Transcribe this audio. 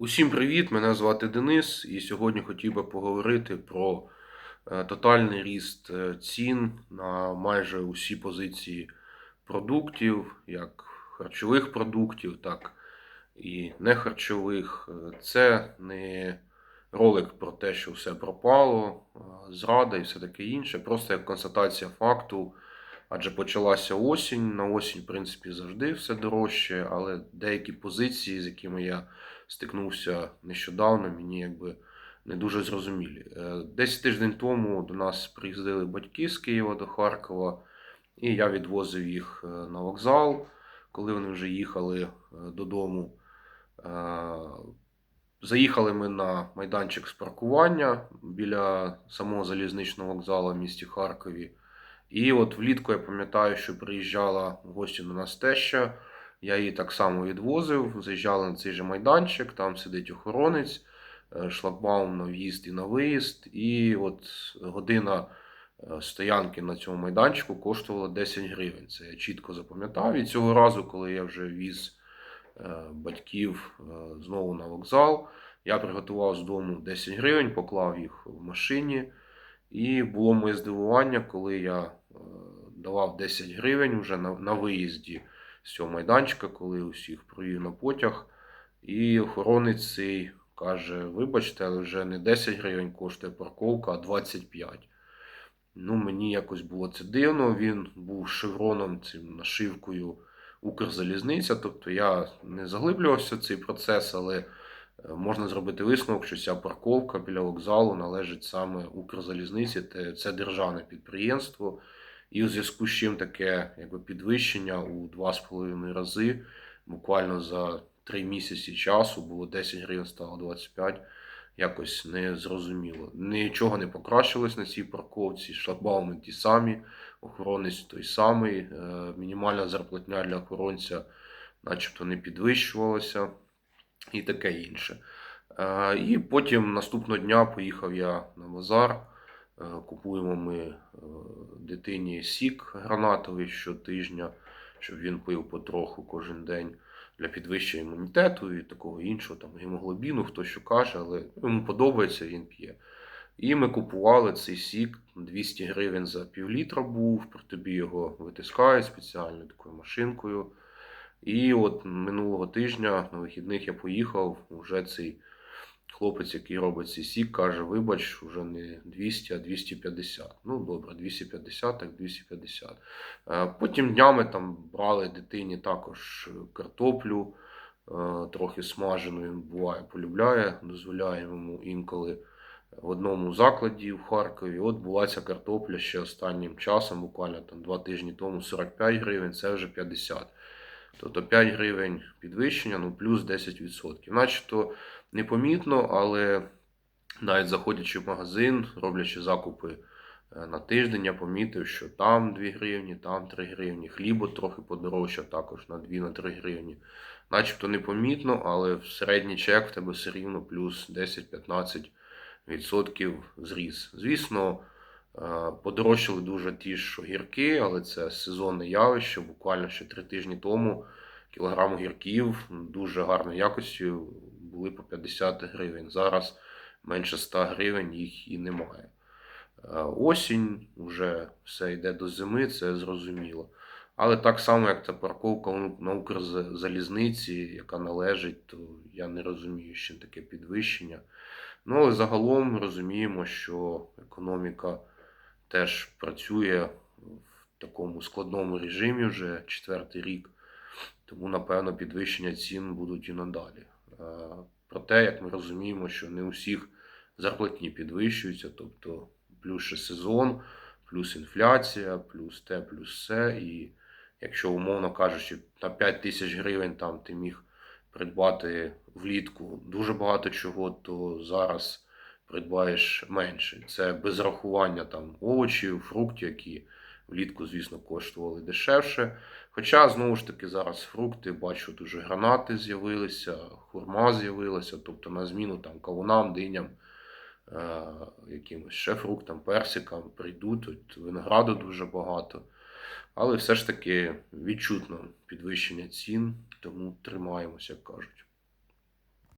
Усім привіт! Мене звати Денис, і сьогодні хотів би поговорити про е, тотальний ріст е, цін на майже усі позиції продуктів, як харчових продуктів, так і нехарчових. Е, Це не ролик про те, що все пропало, зрада і все таке інше, просто як констатація факту. Адже почалася осінь. На осінь, в принципі, завжди все дорожче, але деякі позиції, з якими я стикнувся нещодавно, мені якби не дуже зрозумілі. Е, Десь тиждень тому до нас приїздили батьки з Києва до Харкова, і я відвозив їх е, на вокзал, коли вони вже їхали е, додому. Заїхали ми на майданчик з паркування біля самого залізничного вокзалу в місті Харкові. І от влітку я пам'ятаю, що приїжджала в гості до нас теща. Я її так само відвозив. Заїжджали на цей же майданчик, там сидить охоронець, е, шлагбаум на в'їзд і на виїзд. І от година е, стоянки на цьому майданчику коштувала 10 гривень. Це я чітко запам'ятав. І цього разу, коли я вже віз е, батьків знову на вокзал, я приготував з дому 10 гривень, поклав їх в машині. І було моє здивування, коли я давав 10 гривень вже на, на виїзді з цього майданчика, коли усіх провів на потяг. І охоронець цей каже: вибачте, але вже не 10 гривень коштує парковка, а 25. Ну, мені якось було це дивно. Він був шевроном цим нашивкою Укрзалізниця. Тобто я не заглиблювався в цей процес, але е, можна зробити висновок, що ця парковка біля вокзалу належить саме Укрзалізниці, це державне підприємство. І у зв'язку з чим таке якби, підвищення у 2,5 рази, буквально за 3 місяці часу було 10 гривень, стало 25, якось не зрозуміло. Нічого не покращилось на цій парковці, шлагбауми ті самі, охоронець той самий, е, мінімальна зарплатня для охоронця начебто не підвищувалася і таке інше. Е, І потім наступного дня поїхав я на базар. Е, Купуємо ми е, дитині сік гранатовий щотижня, щоб він пив потроху кожен день для підвищення імунітету і такого іншого, там гемоглобіну, хто що каже, але йому подобається, він п'є. І ми купували цей сік 200 гривень за півлітра був, при тобі його витискають спеціальною такою машинкою. І от минулого тижня на вихідних я поїхав, вже цей хлопець, який робить цей сік, каже: вибач, вже не 200, а 250. Ну, добре, 250, так 250. Е, Потім днями там брали дитині також картоплю, е, трохи смажену, він буває, полюбляє, дозволяємо йому інколи в одному закладі в Харкові. От була ця картопля ще останнім часом, буквально там два тижні тому 45 гривень, це вже 50. Тобто 5 гривень підвищення, ну плюс 10%. Начебто непомітно, але навіть заходячи в магазин, роблячи закупи е, на тиждень, я помітив, що там 2 гривні, там 3 гривні, хліб от трохи подорожчав також на 2-3 гривні. Начебто непомітно, але в середній чек в тебе все рівно плюс 10-15% зріс. Звісно, подорожчали дуже ті ж огірки, але це сезонне явище. Буквально ще 3 тижні тому кілограм огірків дуже гарної якості були по 50 гривень. Зараз менше 100 гривень їх і немає. Е, Осінь, вже все йде до зими, це зрозуміло. Але так само, як та парковка на Укрзалізниці, яка належить, то я не розумію, чим таке підвищення. Ну, але загалом розуміємо, що економіка теж працює в такому складному режимі вже четвертий рік. Тому, напевно, підвищення цін будуть і надалі. Проте, як ми розуміємо, що не у всіх зарплатні підвищуються, тобто плюс ще сезон, плюс інфляція, плюс те, плюс все. І якщо, умовно кажучи, на 5 тисяч гривень там ти міг придбати влітку дуже багато чого, то зараз придбаєш менше. Це без рахування там овочів, фруктів, які влітку, звісно, коштували дешевше. Хоча, знову ж таки, зараз фрукти, бачу, дуже гранати з'явилися, хурма з'явилася, тобто на зміну там кавунам, диням, е, якимось ще фруктам, персикам прийдуть, от винограду дуже багато. Але все ж таки відчутно підвищення цін, тому тримаємося, як кажуть.